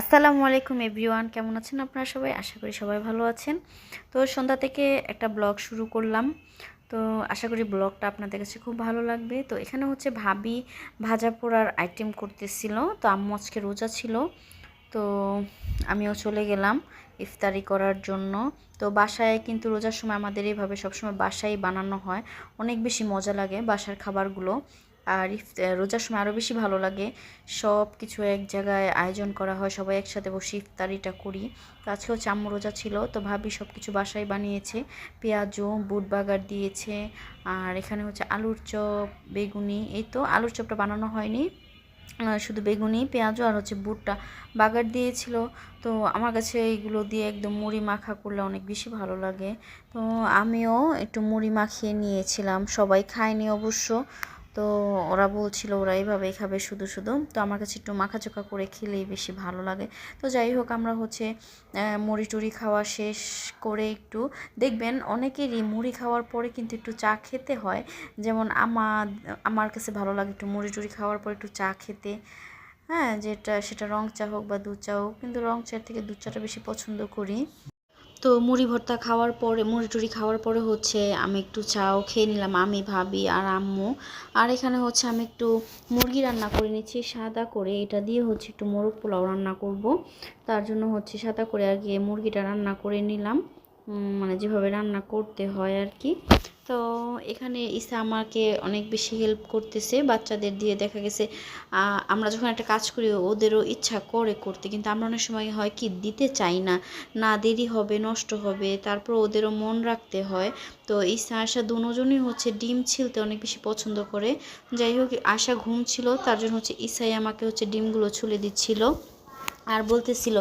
আসসালামু আলাইকুম এভরিওয়ান, কেমন আছেন আপনারা সবাই? আশা করি সবাই ভালো আছেন। তো সন্ধ্যা থেকে একটা ব্লগ শুরু করলাম। তো আশা করি ব্লগটা আপনাদের কাছে খুব ভালো লাগবে। তো এখানে হচ্ছে ভাবি ভাজা পোড়ার আইটেম করতেছিল। তো আম্মু আজকে রোজা ছিল। তো আমিও চলে গেলাম ইফতারি করার জন্য। তো বাসায় কিন্তু রোজার সময় আমাদের এইভাবে সবসময় বাসায় বানানো হয়। অনেক বেশি মজা লাগে বাসার খাবারগুলো। আর রোজার সময় আরও বেশি ভালো লাগে। সব কিছু এক জায়গায় আয়োজন করা হয়, সবাই একসাথে বসে ইফতারিটা করি। তো আজকে হচ্ছে রোজা ছিল, তো ভাবি সব কিছু বাসায় বানিয়েছে। পেঁয়াজও, বুট বাগার দিয়েছে, আর এখানে হচ্ছে আলুর চপ, বেগুনি, এই তো আলুর চপটা বানানো হয়নি। শুধু বেগুনি, পেঁয়াজও আর হচ্ছে বুটটা বাগার দিয়েছিল। তো আমার কাছে এইগুলো দিয়ে একদম মুড়ি মাখা করলে অনেক বেশি ভালো লাগে। তো আমিও একটু মুড়ি মাখিয়ে নিয়েছিলাম, সবাই খায়নি অবশ্য। তো ওরা বলছিল, ওরা এইভাবেই খাবে শুধু শুধু। তো আমার কাছে একটু মাখাচোকা করে খেলেই বেশি ভালো লাগে। তো যাই হোক, আমরা হচ্ছে মুড়ি টুড়ি খাওয়া শেষ করে একটু দেখবেন অনেকেরই মুড়ি খাওয়ার পরে কিন্তু একটু চা খেতে হয়। যেমন আমার আমার কাছে ভালো লাগে একটু মুড়ি টুড়ি খাওয়ার পরে একটু চা খেতে। হ্যাঁ যেটা, সেটা রং চা হোক বা দুধ চা হোক, কিন্তু রং চার থেকে দুধ চাটা বেশি পছন্দ করি। তো মুড়ি ভর্তা খাওয়ার পরে, মুড়ি টুড়ি খাওয়ার পরে হচ্ছে আমি একটু চাও খেয়ে নিলাম, আমি, ভাবি আর আম্মু। আর এখানে হচ্ছে আমি একটু মুরগি রান্না করে নিচ্ছি, সাদা করে। এটা দিয়ে হচ্ছে একটু মোরগ পোলাও রান্না করব। তার জন্য হচ্ছে সাদা করে আর কি মুরগিটা রান্না করে নিলাম। মানে যেভাবে রান্না করতে হয় আর কি। তো এখানে ইসা আমাকে অনেক বেশি হেল্প করতেছে, বাচ্চাদের দিয়ে দেখা গেছে আমরা যখন একটা কাজ করি ওদেরও ইচ্ছা করে করতে, কিন্তু আমরা অনেক সময় হয় কি দিতে চাই না না দেরি হবে, নষ্ট হবে, তারপর ওদেরও মন রাখতে হয়। তো ইসা আশা দুজনই হচ্ছে ডিম ছিলতে অনেক বেশি পছন্দ করে। যাই হোক আশা ঘুম ছিল, তার জন্য হচ্ছে ইসাই আমাকে হচ্ছে ডিমগুলো ছুলে দিচ্ছিল। আর বলতেছিল,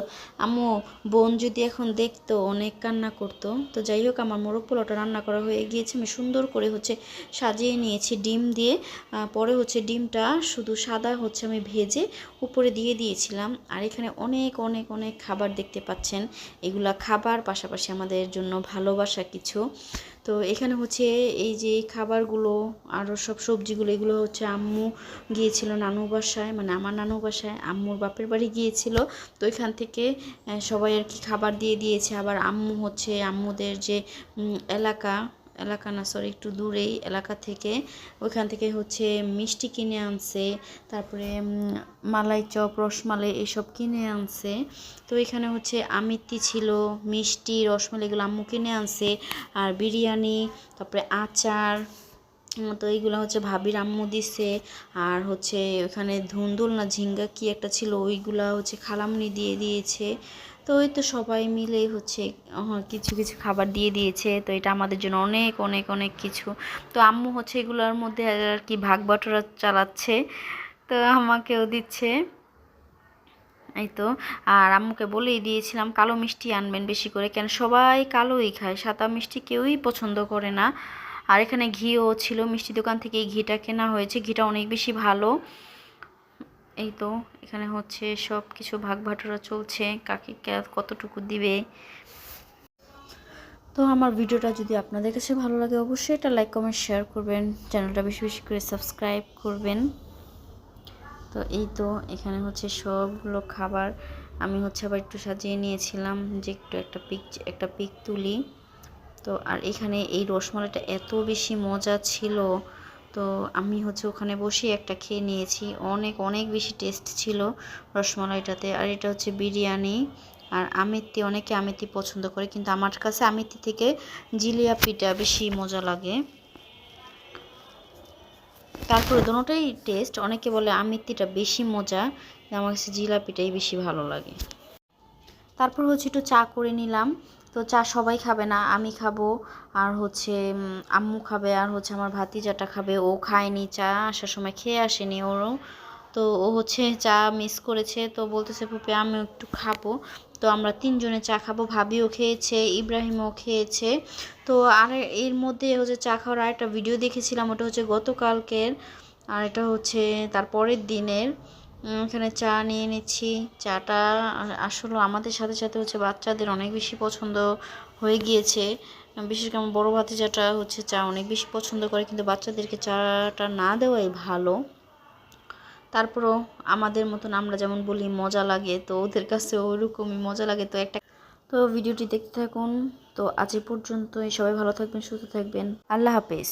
আম্মু, বোন যদি এখন দেখতো অনেক কান্না করতো, তো যাই হোক আমার মোরগ পোলাওটা রান্না করা হয়ে গিয়েছে, আমি সুন্দর করে হচ্ছে সাজিয়ে নিয়েছি ডিম দিয়ে। পরে হচ্ছে ডিমটা শুধু সাদা হচ্ছে আমি ভেজে উপরে দিয়ে দিয়েছিলাম। আর এখানে অনেক অনেক অনেক খাবার দেখতে পাচ্ছেন। এগুলা খাবার পাশাপাশি আমাদের জন্য ভালোবাসা কিছু। তো এখানে হচ্ছে এই যে খাবারগুলো আরও সব সবজিগুলো, এগুলো হচ্ছে আম্মু গিয়েছিল নানু বাসায় মানে আমার নানু বাসায়, আম্মুর বাপের বাড়ি গিয়েছিল। তো এখান থেকে সবাই আর কি খাবার দিয়ে দিয়েছে। আবার আম্মু হচ্ছে আম্মুদের যে এলাকা এলাকা না সরি একটু দূরেই এলাকা থেকে। ওইখান থেকে হচ্ছে মিষ্টি কিনে আনছে, তারপরে মালাই চপ, রসমালাই এসব কিনে আনছে। তো এখানে হচ্ছে আমিত্তি ছিল, মিষ্টি, রসমালাই এগুলো আম্মু কিনে আনছে, আর বিরিয়ানি, তারপরে আচার তো এইগুলো হচ্ছে ভাবির আম্মু দিছে। আর হচ্ছে ওখানে ধুন্দুল না ঝিঙ্গা কি একটা ছিল, ওইগুলা হচ্ছে খালামনি দিয়ে দিয়েছে। তো ওই তো সবাই মিলে হচ্ছে কিছু কিছু খাবার দিয়ে দিয়েছে। তো এটা আমাদের জন্য অনেক অনেক অনেক কিছু। তো আম্মু হচ্ছে এগুলোর মধ্যে আর কি ভাগ বাটোরা চালাচ্ছে, তো আমাকেও দিচ্ছে। এই তো, আর আম্মুকে বলেই দিয়েছিলাম, কালো মিষ্টি আনবেন বেশি করে, কেন সবাই কালোই খায়, সাদা মিষ্টি কেউই পছন্দ করে না। আর এখানে ঘিও ছিল, মিষ্টি দোকান থেকে এই ঘিটা কেনা হয়েছে, ঘিটা অনেক বেশি ভালো। এই তো এখানে হচ্ছে সব কিছু ভাগ বাটোরা চলছে, কাকে কতটুকু দিবে। তো আমার ভিডিওটা যদি আপনাদের কাছে ভালো লাগে, অবশ্যই এটা লাইক কমেন্ট শেয়ার করবেন, চ্যানেলটা বেশি বেশি করে সাবস্ক্রাইব করবেন। তো এই তো এখানে হচ্ছে সবগুলো খাবার আমি হচ্ছে আবার একটু সাজিয়ে নিয়েছিলাম যে একটু একটা পিক একটা পিক তুলি। তো আর এখানে এই রসমালাইটা এত বেশি মজা ছিল। তো আমি হচ্ছে ওখানে বসে একটা খেয়ে নিয়েছি। অনেক অনেক বেশি টেস্ট ছিল রসমালাইটাতে। আর এটা হচ্ছে বিরিয়ানি। আর আমিত্তি, অনেকে আমিত্তি পছন্দ করে, কিন্তু আমার কাছে আমিত্তি থেকে জিলিয়াপিটা বেশি মজা লাগে। তারপরে দুটোটাই টেস্ট অনেকে বলে আমিত্তিটা বেশি মজা আমার কাছে জিলাপিটাই বেশি ভালো লাগে। তারপর হচ্ছে একটু চা করে নিলাম। তো চা সবাই খাবে না, আমি খাব, আর হচ্ছে আম্মু খাবে, আর হচ্ছে আমার ভাতিজাটা খাবে। ও খায়নি চা, আসার সময় খেয়ে আসেনি ওরও। তো ও হচ্ছে চা মিস করেছে, তো বলতেছে, ফুপি, আমিও একটু খাব। তো আমরা তিনজনে চা খাব। ভাবিও খেয়েছে, ইব্রাহিমও খেয়েছে। তো আর এর মধ্যে হচ্ছে চা খাওয়ার আরেকটা ভিডিও দেখেছিলাম, ওটা হচ্ছে গতকালকের, আর এটা হচ্ছে তার পরের দিনের। এখানে চা নিয়ে নিচ্ছি। চাটা আসলে আমাদের সাথে সাথে হচ্ছে বাচ্চাদের অনেক বেশি পছন্দ হয়ে গিয়েছে। বিশেষ করে আমার বড়ো ভাতিজাটা হচ্ছে চা অনেক বেশি পছন্দ করে, কিন্তু বাচ্চাদেরকে চাটা না দেওয়াই ভালো। তারপরও আমাদের মতন আমরা যেমন বলি মজা লাগে, তো ওদের কাছে ওরকমই মজা লাগে। তো একটা তো ভিডিওটি দেখতে থাকুন। তো আজ এ পর্যন্তই। সবাই ভালো থাকবেন, সুস্থ থাকবেন। আল্লাহ হাফেজ।